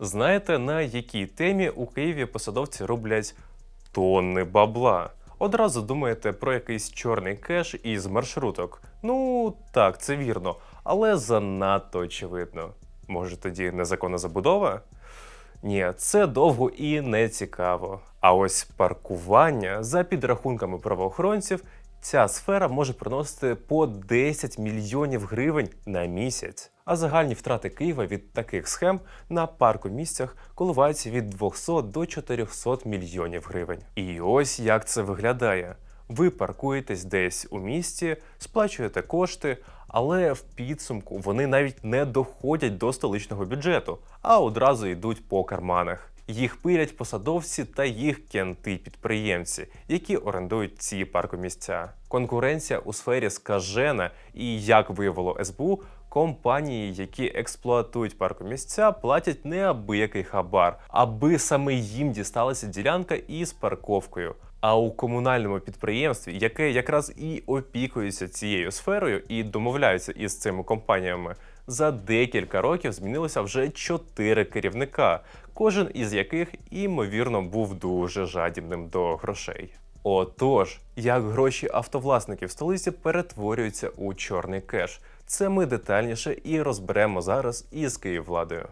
Знаєте, на якій темі у Києві посадовці роблять тонни бабла? Одразу думаєте про якийсь чорний кеш із маршруток. Ну так, це вірно, але занадто очевидно. Може, тоді незаконна забудова? Ні, це довго і не цікаво. А ось паркування за підрахунками правоохоронців. Ця сфера може приносити по 10 мільйонів гривень на місяць. А загальні втрати Києва від таких схем на паркомісцях коливаються від 200 до 400 мільйонів гривень. І ось як це виглядає. Ви паркуєтесь десь у місті, сплачуєте кошти, але в підсумку вони навіть не доходять до столичного бюджету, а одразу йдуть по карманах. Їх пилять посадовці та їх кенти-підприємці, які орендують ці паркомісця. Конкуренція у сфері скажена, і як виявило СБУ, компанії, які експлуатують паркомісця, платять неабиякий хабар, аби саме їм дісталася ділянка із парковкою. А у комунальному підприємстві, яке якраз і опікується цією сферою і домовляються із цими компаніями, за декілька років змінилося вже чотири керівника, кожен із яких імовірно був дуже жадібним до грошей. Отож, як гроші автовласників столиці перетворюються у чорний кеш, це ми детальніше і розберемо зараз із Київвладою.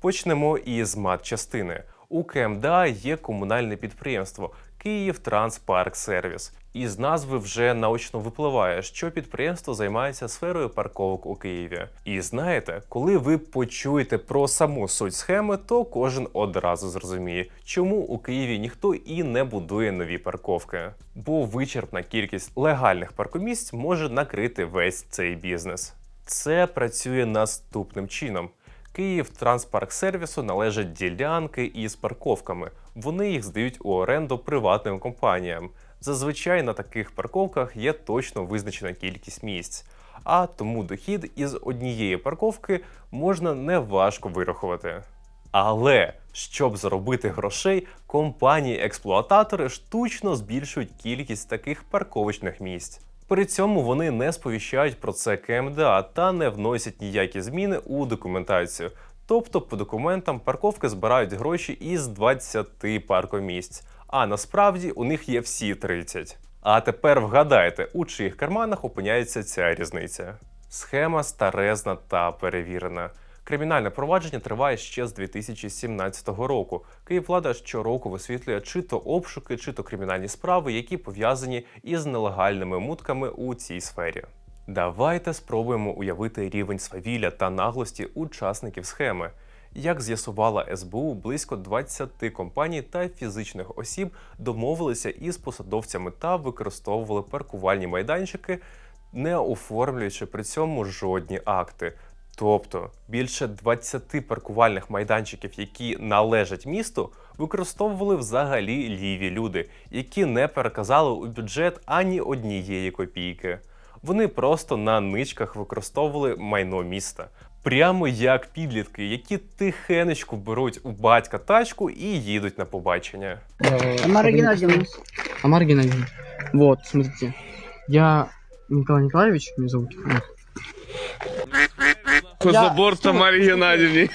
Почнемо із матчастини. У КМДА є комунальне підприємство Київ Транспарк Сервіс. Із назви вже наочно випливає, що підприємство займається сферою парковок у Києві. І знаєте, коли ви почуєте про саму суть схеми, то кожен одразу зрозуміє, чому у Києві ніхто і не будує нові парковки. Бо вичерпна кількість легальних паркомісць може накрити весь цей бізнес. Це працює наступним чином. Київ Транспарк сервісу належать ділянки із парковками. Вони їх здають у оренду приватним компаніям. Зазвичай на таких парковках є точно визначена кількість місць, а тому дохід із однієї парковки можна неважко вирахувати. Але щоб заробити грошей, компанії-експлуататори штучно збільшують кількість таких парковочних місць. При цьому вони не сповіщають про це КМДА та не вносять ніякі зміни у документацію. Тобто по документам парковки збирають гроші із 20 паркомісць, а насправді у них є всі 30. А тепер вгадайте, у чиїх карманах опиняється ця різниця. Схема старезна та перевірена. Кримінальне провадження триває ще з 2017 року. Київвлада щороку висвітлює чи то обшуки, чи то кримінальні справи, які пов'язані із нелегальними мутками у цій сфері. Давайте спробуємо уявити рівень свавілля та наглості учасників схеми. Як з'ясувала СБУ, близько 20 компаній та фізичних осіб домовилися із посадовцями та використовували паркувальні майданчики, не оформлюючи при цьому жодні акти. Тобто більше 20 паркувальних майданчиків, які належать місту, використовували взагалі ліві люди, які не переказали у бюджет ані однієї копійки. Вони просто на ничках використовували майно міста. Прямо як підлітки, які тихенечко беруть у батька тачку і їдуть на побачення. Геннадьевна. Тамара Геннадьевна. Вот, смотрите. Я Николай Николаевич, меня зовут. Забор Тамаре Геннадьевне.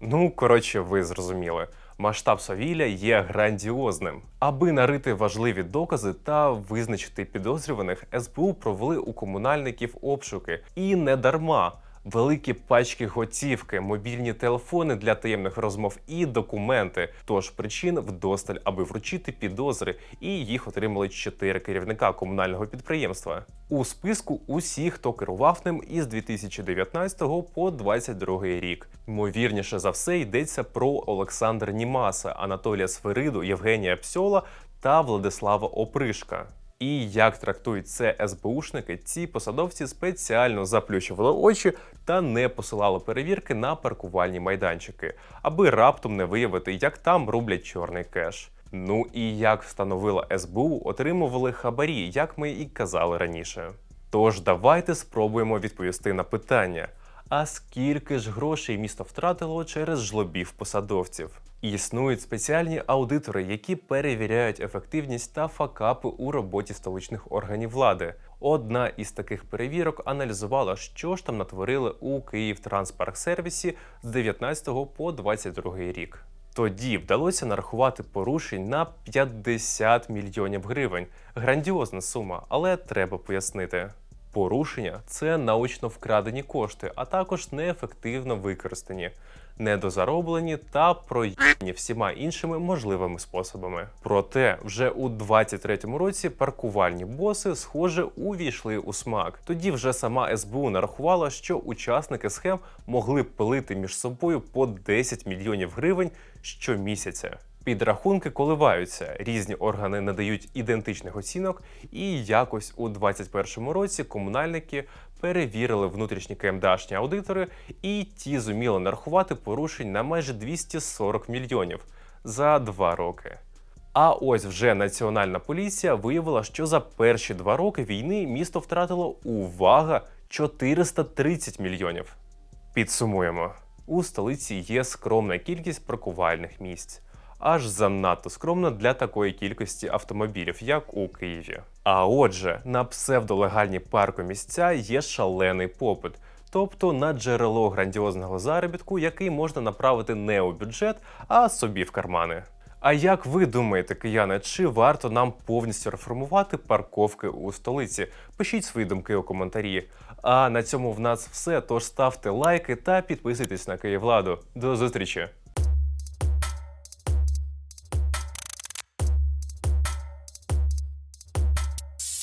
Ну, коротше, ви зрозуміли. Масштаб Савілля є грандіозним. Аби нарити важливі докази та визначити підозрюваних, СБУ провели у комунальників обшуки. І не дарма. Великі пачки готівки, мобільні телефони для таємних розмов і документи. Тож причин вдосталь, аби вручити підозри, і їх отримали чотири керівника комунального підприємства. У списку усі, хто керував ним із 2019 по 2022 рік. Ймовірніше за все йдеться про Олександра Німаса, Анатолія Сфериду, Євгенія Псьола та Владислава Опришка. І як трактують це СБУшники, ці посадовці спеціально заплющували очі та не посилали перевірки на паркувальні майданчики, аби раптом не виявити, як там роблять чорний кеш. Ну і як встановила СБУ, отримували хабарі, як ми і казали раніше. Тож давайте спробуємо відповісти на питання: а скільки ж грошей місто втратило через жлобів посадовців? Існують спеціальні аудитори, які перевіряють ефективність та факапи у роботі столичних органів влади. Одна із таких перевірок аналізувала, що ж там натворили у Київтранспарксервісі з 19 по 22 рік. Тоді вдалося нарахувати порушень на 50 мільйонів гривень. Грандіозна сума, але треба пояснити. Порушення це научно вкрадені кошти, а також неефективно використані, недозароблені та проїдені всіма іншими можливими способами. Проте вже у 23-му році паркувальні боси, схоже, увійшли у смак. Тоді вже сама СБУ нарахувала, що учасники схем могли пилити між собою по 10 мільйонів гривень щомісяця. Підрахунки коливаються, різні органи надають ідентичних оцінок, і якось у 2021 році комунальники перевірили внутрішні КМДАшні аудитори, і ті зуміли нарахувати порушень на майже 240 мільйонів за два роки. А ось вже національна поліція виявила, що за перші два роки війни місто втратило увага 430 мільйонів. Підсумуємо: у столиці є скромна кількість паркувальних місць. Аж занадто скромно для такої кількості автомобілів, як у Києві. А отже, на псевдолегальні паркомісця є шалений попит, тобто на джерело грандіозного заробітку, який можна направити не у бюджет, а собі в кармани. А як ви думаєте, кияни, чи варто нам повністю реформувати парковки у столиці? Пишіть свої думки у коментарі. А на цьому в нас все. Тож ставте лайки та підписуйтесь на Київладу. До зустрічі!